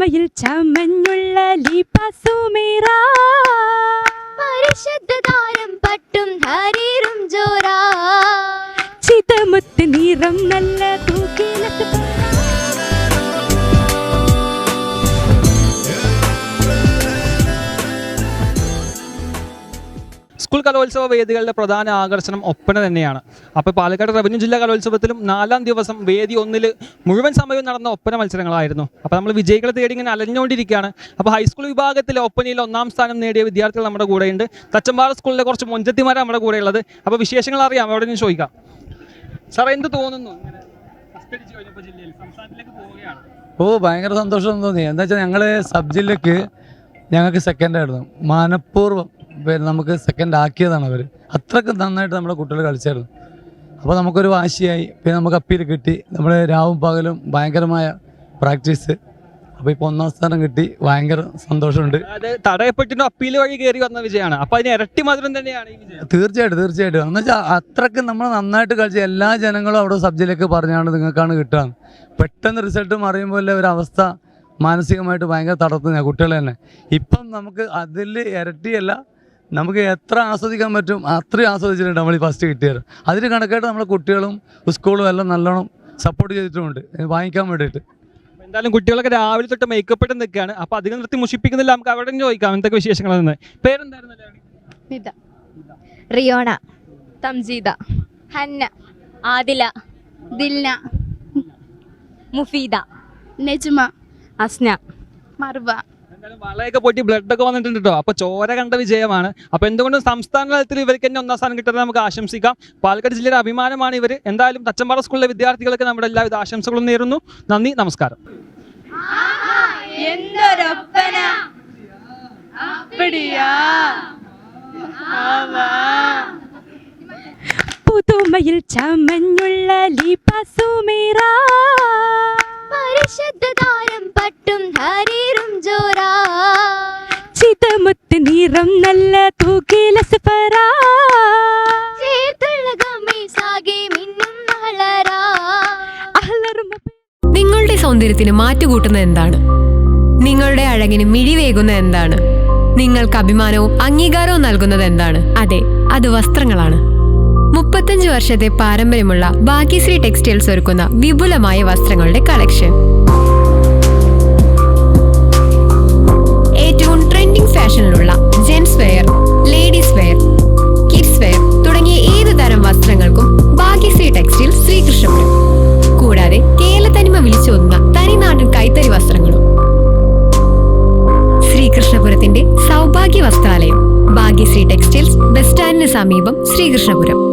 പുതുമയിൽ ചമഞ്ഞുള്ള ലിപസുമേറ പരിശുദ്ധ താരം പട്ടും ഹരീറും ജോറാ. ചിതമുത്ത് നിറം നല്ല തൂക്കിലത്ത് സ്കൂൾ കലോത്സവ വേദികളുടെ പ്രധാന ആകർഷണം ഒപ്പന തന്നെയാണ്. അപ്പോൾ പാലക്കാട് റവന്യൂ ജില്ലാ കലോത്സവത്തിലും നാലാം ദിവസം വേദി ഒന്നിൽ മുഴുവൻ സമയവും നടന്ന ഒപ്പന മത്സരങ്ങളായിരുന്നു. അപ്പോൾ നമ്മൾ വിജയികളെ തേടി ഇങ്ങനെ അലഞ്ഞുകൊണ്ടിരിക്കുകയാണ്. അപ്പോൾ ഹൈസ്കൂൾ വിഭാഗത്തിലെ ഒപ്പനയിൽ ഒന്നാം സ്ഥാനം നേടിയ വിദ്യാർത്ഥികൾ നമ്മുടെ കൂടെയുണ്ട്. തച്ചമ്പാറ സ്കൂളിലെ കുറച്ച് മുഞ്ചത്തിമാരാണ് നമ്മുടെ കൂടെയുള്ളത്. അപ്പോൾ വിശേഷങ്ങൾ അറിയാം. അവിടെ നിന്ന് ചോദിക്കാം. സാർ എന്ത് തോന്നുന്നു? ഓ ഭയങ്കര സന്തോഷം തോന്നി. എന്താ വെച്ചാൽ ഞങ്ങൾ സബ് ജില്ലക്ക് ഞങ്ങൾക്ക് സെക്കൻഡ് ആയിരുന്നു. മനഃപൂർവം നമുക്ക് സെക്കൻഡ് ആക്കിയതാണ് അവർ അത്രയ്ക്ക് നന്നായിട്ട് നമ്മുടെ കുട്ടികൾ കളിച്ചായിരുന്നു. അപ്പോൾ നമുക്കൊരു വാശിയായി. പിന്നെ നമുക്ക് അപ്പീൽ കിട്ടി. നമ്മൾ രാവും പകലും ഭയങ്കരമായ പ്രാക്ടീസ് അപ്പോൾ ഇപ്പോൾ ഒന്നാം സ്ഥാനം കിട്ടി. ഭയങ്കര സന്തോഷമുണ്ട്. തടയപ്പെട്ടിനും അപ്പീൽ വഴി കയറി വന്ന വിജയമാണ്. അപ്പോൾ അതിന് ഇരട്ടി മധുരം തന്നെയാണ് തീർച്ചയായിട്ടും തീർച്ചയായിട്ടും. എന്ന് വെച്ചാൽ അത്രയ്ക്ക് നമ്മൾ നന്നായിട്ട് കളിച്ച എല്ലാ ജനങ്ങളും അവിടെ സബ്ജിലേക്ക് പറഞ്ഞാണ് നിങ്ങൾക്കാണ് കിട്ടുക പെട്ടെന്ന് റിസൾട്ട് അറിയുമ്പോൾ ഒരു അവസ്ഥ മാനസികമായിട്ട് ഭയങ്കര തടർത്തുന്ന കുട്ടികൾ തന്നെ. ഇപ്പം നമുക്ക് അതിൽ ഇരട്ടിയല്ല നമുക്ക് എത്ര ആസ്വദിക്കാൻ പറ്റും? അത്രയും ആസ്വദിച്ചിട്ടുണ്ട് നമ്മൾ ഈ ഫസ്റ്റ് കിട്ടിയത്. അതിന് കണക്കായിട്ട് നമ്മളെ കുട്ടികളും സ്കൂളും എല്ലാം നല്ലോണം സപ്പോർട്ട് ചെയ്തിട്ടുമുണ്ട്. ഇത് വാങ്ങിക്കാൻ വേണ്ടിയിട്ട്. എന്തായാലും കുട്ടികളൊക്കെ രാവിലെ തൊട്ട് മേക്കപ്പ് ഇട്ട് നിൽക്കുകയാണ്. അപ്പോൾ അധികം നിർത്തി മുഷിപ്പിക്കുന്നില്ല. നമുക്ക് അവിടെ ചോദിക്കാം. എന്തൊക്കെ വിശേഷങ്ങളെന്ന് പേരെന്തായിരുന്നു റിയോണ. തംജീദ ഹന്ന. ആദില. ദിൽന. മുഫീദ. നെജ്മ. അസ്ന. മർവ. വളയൊക്കെ പൊട്ടി ബ്ലഡ് ഒക്കെ വന്നിട്ടുണ്ട് കേട്ടോ അപ്പൊ ചോര കണ്ട വിജയമാണ്. അപ്പൊ എന്തുകൊണ്ടും സംസ്ഥാന തലത്തിൽ ഇവർക്ക് തന്നെ ഒന്നാം സ്ഥാനം കിട്ടുന്നത് നമുക്ക് ആശംസിക്കാം. പാലക്കാട് ജില്ലയുടെ അഭിമാനമാണ് ഇവർ എന്തായാലും തച്ചമ്പാറ സ്കൂളിലെ വിദ്യാർത്ഥികൾക്ക് നമ്മുടെ എല്ലാവിധ ആശംസകളും നേരുന്നു. നന്ദി നമസ്കാരം. പുതുമയിൽ ചമഞ്ഞുള്ള ലിപസുമേറ നിറം നല്ല അഹ്ലറുമ നിങ്ങളുടെ സൗന്ദര്യത്തിന് മാറ്റുകൂട്ടുന്ന എന്താണ്? നിങ്ങളുടെ അഴകിന് മിഴിവേകുന്ന എന്താണ്? നിങ്ങൾക്ക് അഭിമാനവും അംഗീകാരവും നൽകുന്നത് എന്താണ്? അതെ അത് വസ്ത്രങ്ങളാണ്. മുപ്പത്തഞ്ച് വർഷത്തെ പാരമ്പര്യമുള്ള ശ്രീ ടെക്സ്റ്റൈൽസ് ഒരുക്കുന്ന വിപുലമായ വസ്ത്രങ്ങളുടെ കളക്ഷൻ. സമീപം ശ്രീകൃഷ്ണപുരം.